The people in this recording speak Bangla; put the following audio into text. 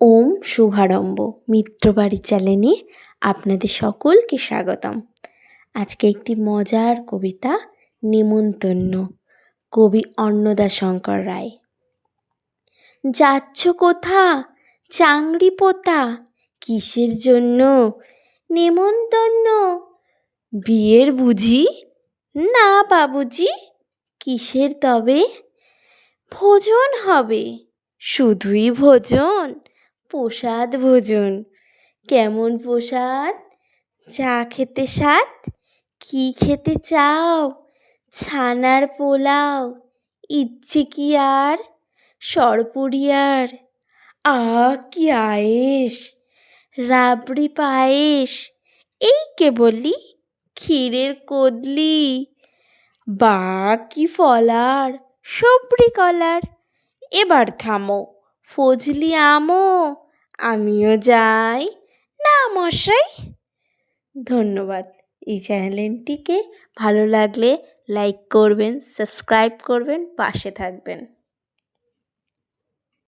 ওম শুভারম্ভ মিত্রবাড়ি চ্যানেলে আপনাদের সকলকে স্বাগতম। আজকে একটি মজার কবিতা, নেমন্তন্ন, কবি অন্নদা শঙ্কর রায়। যাচ্ছ কোথা? চাংড়ি পোতা, কিসের জন্য? নেমন্তন্ন, বিয়ের বুঝি? না বাবুজি, কিসের তবে? ভোজন হবে, শুধুই ভোজন প্রসাদ ভোজন। কেমন প্রসাদ? চা খেতে স্বাদ? কি খেতে চাও? ছানার পোলাও? ইচ্ছে কি আর? সরপুরিয়ার আ কি আয়েস রাবড়ি পায়েস এই কেবলই ক্ষীরের কদলি! বা কি ফলার সবরি কলার! এবার থামো, ফজলি আমো! আমিও যাই। না মশাই। ধন্যবাদ। এই চ্যানেলটিকে ভালো লাগলে লাইক করবেন, সাবস্ক্রাইব করবেন, পাশে থাকবেন।